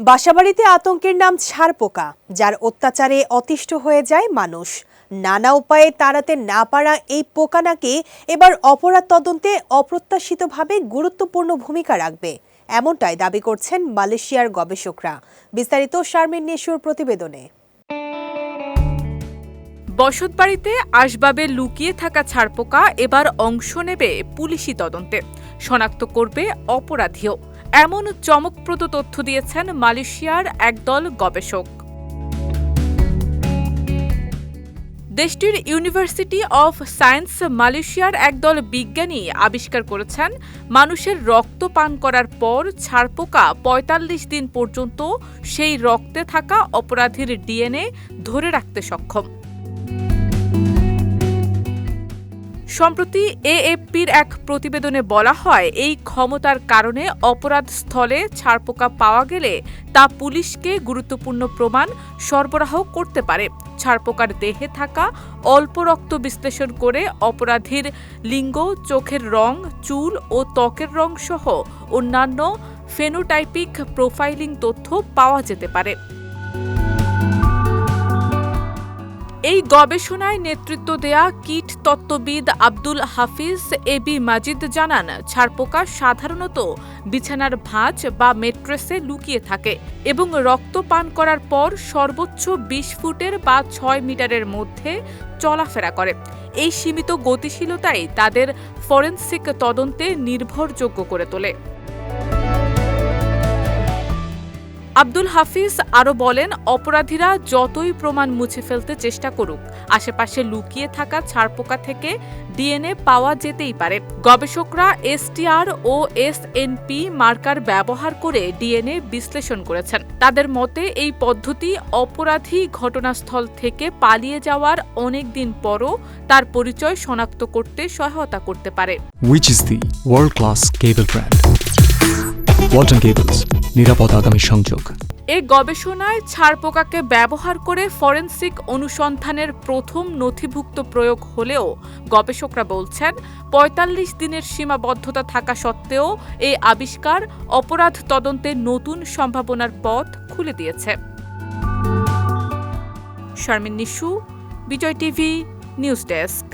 বাসাবাড়িতে আতঙ্কের নাম ছারপোকা যার অত্যাচারে অতিষ্ঠ হয়ে যায় মানুষ। নানা উপায়ে তাড়াতে না পারা এই পোকা নাকি এবার অপরাধ তদন্তে অপ্রত্যাশিতভাবে গুরুত্বপূর্ণ ভূমিকা রাখবে, এমনটাই দাবি করছেন মালয়েশিয়ার গবেষকরা। বিস্তারিত শারমিন নিশুর প্রতিবেদনে। বসতবাড়িতে আসবাবে লুকিয়ে থাকা ছারপোকা এবার অংশ নেবে পুলিশি তদন্তে। শনাক্ত করবে অপরাধীও। এমন চমকপ্রদ তথ্য দিয়েছেন মালয়েশিয়ার একদল গবেষক। দেশটির ইউনিভার্সিটি অফ সায়েন্স মালয়েশিয়ার একদল বিজ্ঞানী আবিষ্কার করেছেন, মানুষের রক্ত পান করার পর ছারপোকা ৪৫ দিন পর্যন্ত সেই রক্তে থাকা অপরাধীর ডিএনএ ধরে রাখতে সক্ষম। সম্প্রতি এএফপির এক প্রতিবেদনে বলা হয়, এই ক্ষমতার কারণে অপরাধ স্থলে ছারপোকা পাওয়া গেলে তা পুলিশকে গুরুত্বপূর্ণ প্রমাণ সরবরাহ করতে পারে। ছারপোকার দেহে থাকা অল্প রক্ত বিশ্লেষণ করে অপরাধীর লিঙ্গ, চোখের রং, চুল ও ত্বকের রং সহ অন্যান্য ফেনোটাইপিক প্রোফাইলিং তথ্য পাওয়া যেতে পারে। এই গবেষণায় নেতৃত্ব দেয়া কীট তত্ত্ববিদ আব্দুল হাফিজ এ বি মাজিদ জানান ছারপোকা সাধারণত বিছানার ভাঁজ বা মেট্রেসে লুকিয়ে থাকে এবং রক্ত পান করার পর সর্বোচ্চ বিশ ফুটের বা ছয় মিটারের মধ্যে চলাফেরা করে। এই সীমিত গতিশীলতাই তাদের ফরেনসিক তদন্তে নির্ভরযোগ্য করে তোলে। আব্দুল হাফিজ আরও বলেন অপরাধীরা যতই প্রমাণ মুছে ফেলতে চেষ্টা করুক আশেপাশে লুকিয়ে থাকা ছারপোকা থেকে ডিএনএ পাওয়া যেতেই পারে। গবেষকরা এসটিআর ও এসএনপি মার্কার ব্যবহার করে ডিএনএ বিশ্লেষণ করেছেন। তাদের মতে এই পদ্ধতি অপরাধী ঘটনাস্থল থেকে পালিয়ে যাওয়ার অনেক দিন পরও তার পরিচয় শনাক্ত করতে সহায়তা করতে পারে। Is the world class cable brand. Walton Cables, নিরাপদ আগামী সংযোগ। এ গবেষণায় ছারপোকাকে ব্যবহার করে ফরেনসিক অনুসন্ধানের প্রথম নথিভুক্ত প্রয়োগ হলেও গবেষকরা বলছেন ৪৫ দিনের সীমাবদ্ধতা থাকা সত্ত্বেও এই আবিষ্কার অপরাধ তদন্তে নতুন সম্ভাবনার পথ খুলে দিয়েছে। Sharmin Nishu, Bijoy TV, news desk.